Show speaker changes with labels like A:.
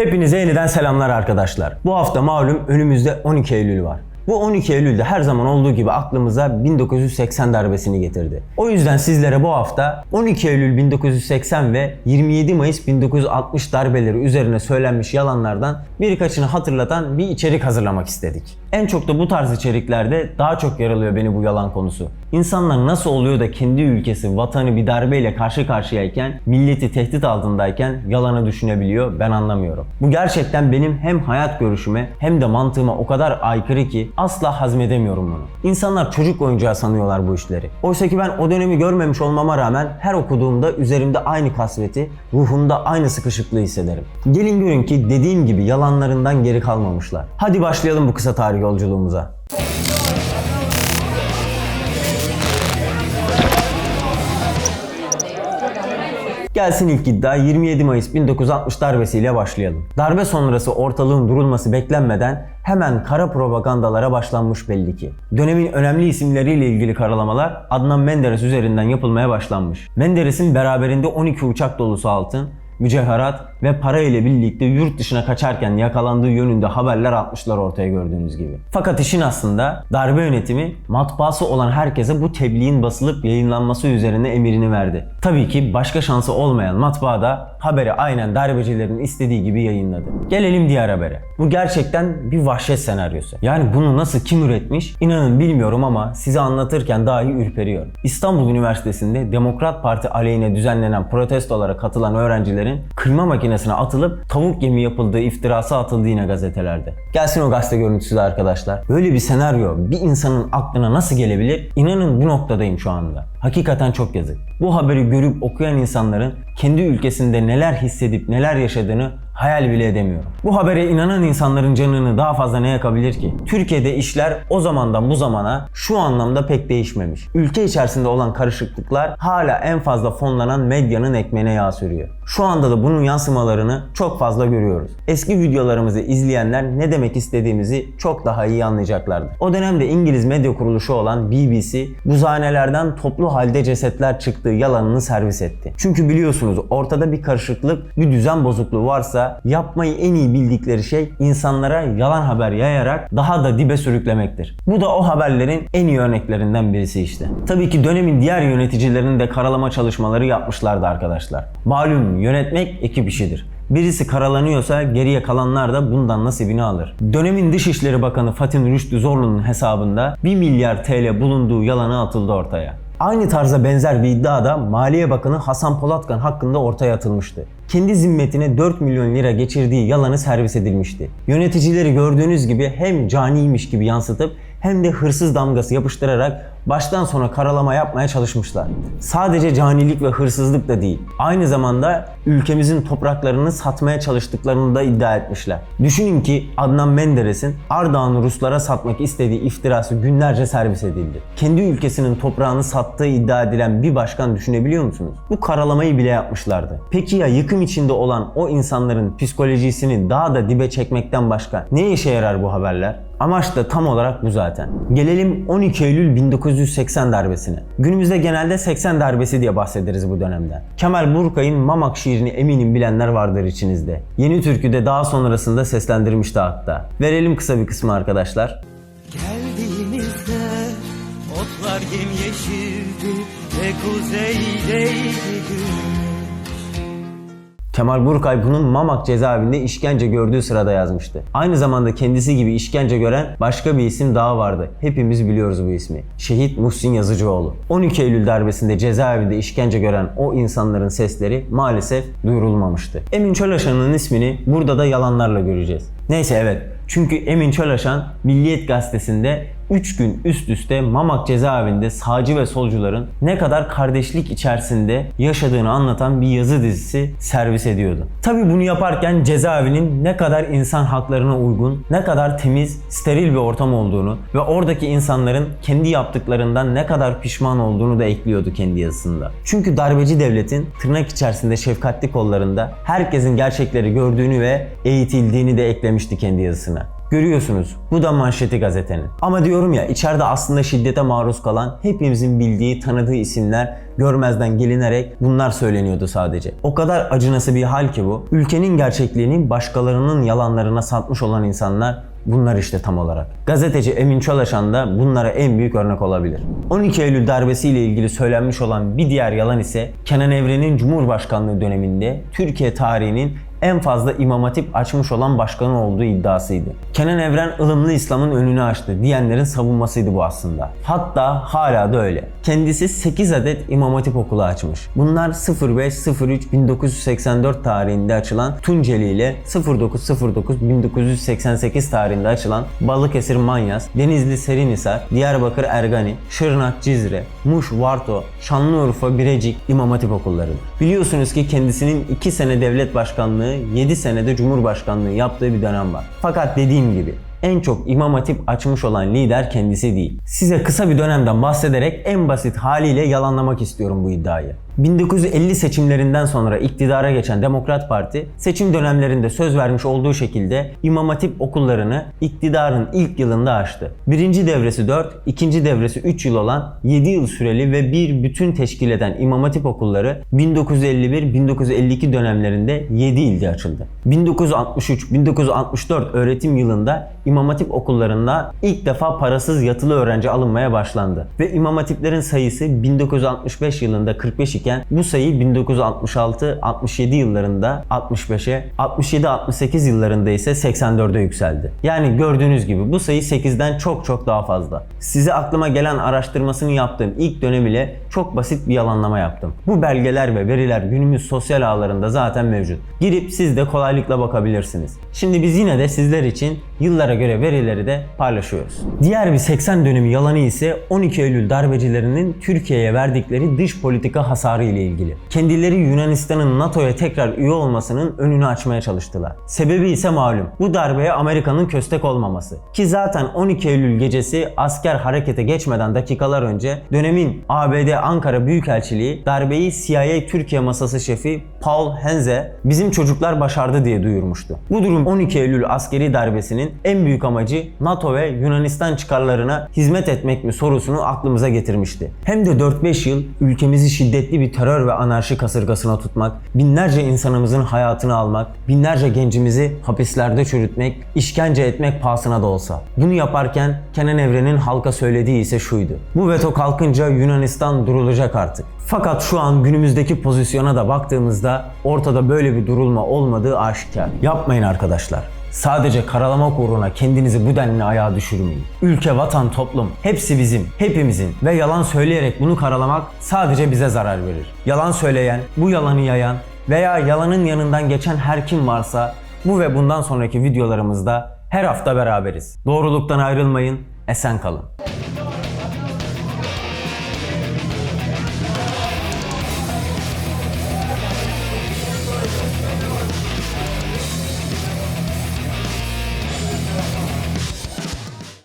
A: Hepinize yeniden selamlar arkadaşlar. Bu hafta malum önümüzde 12 Eylül var. Bu 12 Eylül'de her zaman olduğu gibi aklımıza 1980 darbesini getirdi. O yüzden sizlere bu hafta 12 Eylül 1980 ve 27 Mayıs 1960 darbeleri üzerine söylenmiş yalanlardan birkaçını hatırlatan bir içerik hazırlamak istedik. En çok da bu tarz içeriklerde daha çok yer alıyor beni bu yalan konusu. İnsanlar nasıl oluyor da kendi ülkesi, vatanı bir darbeyle karşı karşıyayken, milleti tehdit altındayken yalanı düşünebiliyor ben anlamıyorum. Bu gerçekten benim hem hayat görüşüme hem de mantığıma o kadar aykırı ki asla hazmedemiyorum bunu. İnsanlar çocuk oyuncağı sanıyorlar bu işleri. Oysa ki ben o dönemi görmemiş olmama rağmen her okuduğumda üzerimde aynı kasveti, ruhumda aynı sıkışıklığı hissederim. Gelin görün ki dediğim gibi yalanlarından geri kalmamışlar. Hadi başlayalım bu kısa tarih yolculuğumuza. Gelsin ilk iddia 27 Mayıs 1960 darbesiyle başlayalım. Darbe sonrası ortalığın durulması beklenmeden hemen kara propagandalara başlanmış belli ki. Dönemin önemli isimleriyle ilgili karalamalar Adnan Menderes üzerinden yapılmaya başlanmış. Menderes'in beraberinde 12 uçak dolusu altın, mücevherat ve para ile birlikte yurt dışına kaçarken yakalandığı yönünde haberler atmışlar ortaya gördüğünüz gibi. Fakat işin aslında darbe yönetimi matbaası olan herkese bu tebliğin basılıp yayınlanması üzerine emirini verdi. Tabii ki başka şansı olmayan matbaa da haberi aynen darbecilerin istediği gibi yayınladı. Gelelim diğer habere. Bu gerçekten bir vahşet senaryosu. Yani bunu nasıl kim üretmiş inanın bilmiyorum ama size anlatırken dahi ürperiyorum. İstanbul Üniversitesi'nde Demokrat Parti aleyhine düzenlenen protestolara katılan öğrencilerin kıyma makinesine atılıp tavuk yemi yapıldığı iftirası atıldı yine gazetelerde. Gelsin o gazete görüntüsü de arkadaşlar. Böyle bir senaryo bir insanın aklına nasıl gelebilir? İnanın bu noktadayım şu anda. Hakikaten çok yazık. Bu haberi görüp okuyan insanların kendi ülkesinde neler hissedip neler yaşadığını hayal bile edemiyorum. Bu habere inanan insanların canını daha fazla ne yakabilir ki? Türkiye'de işler o zamandan bu zamana şu anlamda pek değişmemiş. Ülke içerisinde olan karışıklıklar hala en fazla fonlanan medyanın ekmeğine yağ sürüyor. Şu anda da bunun yansımalarını çok fazla görüyoruz. Eski videolarımızı izleyenler ne demek istediğimizi çok daha iyi anlayacaklardır. O dönemde İngiliz medya kuruluşu olan BBC, buzhanelerden toplu halde cesetler çıktığı yalanını servis etti. Çünkü biliyorsunuz ortada bir karışıklık, bir düzen bozukluğu varsa yapmayı en iyi bildikleri şey insanlara yalan haber yayarak daha da dibe sürüklemektir. Bu da o haberlerin en iyi örneklerinden birisi işte. Tabii ki dönemin diğer yöneticilerinin de karalama çalışmaları yapmışlardı arkadaşlar. Malum yönetmek ekip işidir. Birisi karalanıyorsa geriye kalanlar da bundan nasibini alır. Dönemin Dışişleri Bakanı Fatih Rüştü Zorlu'nun hesabında 1 milyar TL bulunduğu yalanı atıldı ortaya. Aynı tarza benzer bir iddia da Maliye Bakanı Hasan Polatkan hakkında ortaya atılmıştı. Kendi zimmetine 4 milyon lira geçirdiği yalanı servis edilmişti. Yöneticileri gördüğünüz gibi hem caniymiş gibi yansıtıp hem de hırsız damgası yapıştırarak baştan sona karalama yapmaya çalışmışlar. Sadece canilik ve hırsızlık da değil. Aynı zamanda ülkemizin topraklarını satmaya çalıştıklarını da iddia etmişler. Düşünün ki Adnan Menderes'in Ardahan'ı Ruslara satmak istediği iftirası günlerce servis edildi. Kendi ülkesinin toprağını sattığı iddia edilen bir başkan düşünebiliyor musunuz? Bu karalamayı bile yapmışlardı. Peki ya yıkım içinde olan o insanların psikolojisini daha da dibe çekmekten başka ne işe yarar bu haberler? Amaç da tam olarak bu zaten. Gelelim 12 Eylül 1980 darbesine. Günümüzde genelde 80 darbesi diye bahsederiz bu dönemden. Kemal Burkay'ın Mamak şiirini eminim bilenler vardır içinizde. Yeni türküde daha sonrasında seslendirmişti hatta. Verelim kısa bir kısmı arkadaşlar.
B: Geldiğimizde otlar yemyeşildi ve kuzeydeydi gün.
A: Kemal Burkay bunun Mamak cezaevinde işkence gördüğü sırada yazmıştı. Aynı zamanda kendisi gibi işkence gören başka bir isim daha vardı. Hepimiz biliyoruz bu ismi. Şehit Muhsin Yazıcıoğlu. 12 Eylül darbesinde cezaevinde işkence gören o insanların sesleri maalesef duyurulmamıştı. Emin Çölaşan'ın ismini burada da yalanlarla göreceğiz. Neyse evet. Çünkü Emin Çölaşan Milliyet Gazetesi'nde 3 gün üst üste Mamak cezaevinde sağcı ve solcuların ne kadar kardeşlik içerisinde yaşadığını anlatan bir yazı dizisi servis ediyordu. Tabi bunu yaparken cezaevinin ne kadar insan haklarına uygun, ne kadar temiz, steril bir ortam olduğunu ve oradaki insanların kendi yaptıklarından ne kadar pişman olduğunu da ekliyordu kendi yazısında. Çünkü darbeci devletin tırnak içerisinde şefkatli kollarında herkesin gerçekleri gördüğünü ve eğitildiğini de eklemişti kendi yazısına. Görüyorsunuz bu da manşeti gazetenin. Ama diyorum ya içeride aslında şiddete maruz kalan hepimizin bildiği tanıdığı isimler görmezden gelinerek bunlar söyleniyordu sadece. O kadar acınası bir hal ki bu. Ülkenin gerçekliğini başkalarının yalanlarına satmış olan insanlar Bunlar işte tam olarak. Gazeteci Emin Çolaşan da bunlara en büyük örnek olabilir. 12 Eylül darbesiyle ilgili söylenmiş olan bir diğer yalan ise Kenan Evren'in Cumhurbaşkanlığı döneminde Türkiye tarihinin en fazla imam hatip açmış olan başkanı olduğu iddiasıydı. Kenan Evren ılımlı İslam'ın önünü açtı diyenlerin savunmasıydı bu aslında. Hatta hala da öyle. Kendisi 8 adet imam hatip okulu açmış. Bunlar 05-03-1984 tarihinde açılan Tunceli ile 09-09-1988 tarihinde açılan Balıkesir Manyas, Denizli Serinhisar, Diyarbakır Ergani, Şırnak Cizre, Muş Varto, Şanlıurfa Birecik imam hatip okulları. Biliyorsunuz ki kendisinin 2 sene devlet başkanlığı, 7 senede cumhurbaşkanlığı yaptığı bir dönem var. Fakat dediğim gibi en çok imam hatip açmış olan lider kendisi değil. Size kısa bir dönemden bahsederek en basit haliyle yalanlamak istiyorum bu iddiayı. 1950 seçimlerinden sonra iktidara geçen Demokrat Parti seçim dönemlerinde söz vermiş olduğu şekilde İmam Hatip okullarını iktidarın ilk yılında açtı. Birinci devresi 4, ikinci devresi 3 yıl olan 7 yıl süreli ve bir bütün teşkil eden İmam Hatip okulları 1951-1952 dönemlerinde 7 ilde açıldı. 1963-1964 öğretim yılında İmam Hatip okullarında ilk defa parasız yatılı öğrenci alınmaya başlandı. Ve İmam Hatiplerin sayısı 1965 yılında 45 iken bu sayı 1966-67 yıllarında 65'e, 67-68 yıllarında ise 84'e yükseldi. Yani gördüğünüz gibi bu sayı 8'den çok çok daha fazla. Size aklıma gelen araştırmasını yaptığım ilk dönem ile çok basit bir yalanlama yaptım. Bu belgeler ve veriler günümüz sosyal ağlarında zaten mevcut. Girip siz de kolaylıkla bakabilirsiniz. Şimdi biz yine de sizler için yıllara göre verileri de paylaşıyoruz. Diğer bir 80 dönemi yalanı ise 12 Eylül darbecilerinin Türkiye'ye verdikleri dış politika hasarı ile ilgili. Kendileri Yunanistan'ın NATO'ya tekrar üye olmasının önünü açmaya çalıştılar. Sebebi ise malum. Bu darbeye Amerika'nın köstek olmaması. Ki zaten 12 Eylül gecesi asker harekete geçmeden dakikalar önce dönemin ABD Ankara Büyükelçiliği darbeyi CIA Türkiye masası şefi Paul Henze bizim çocuklar başardı diye duyurmuştu. Bu durum 12 Eylül askeri darbesinin en büyük amacı NATO ve Yunanistan çıkarlarına hizmet etmek mi sorusunu aklımıza getirmişti. Hem de 4-5 yıl ülkemizi şiddetli bir terör ve anarşi kasırgasına tutmak, binlerce insanımızın hayatını almak, binlerce gencimizi hapislerde çürütmek, işkence etmek pahasına da olsa. Bunu yaparken Kenan Evren'in halka söylediği ise şuydu. Bu veto kalkınca Yunanistan durulacak artık. Fakat şu an günümüzdeki pozisyona da baktığımızda ortada böyle bir durulma olmadığı aşikar. Yapmayın arkadaşlar. Sadece karalamak uğruna kendinizi bu denli ayağa düşürmeyin. Ülke, vatan, toplum hepsi bizim, hepimizin ve yalan söyleyerek bunu karalamak sadece bize zarar verir. Yalan söyleyen, bu yalanı yayan veya yalanın yanından geçen her kim varsa bu ve bundan sonraki videolarımızda her hafta beraberiz. Doğruluktan ayrılmayın, esen kalın.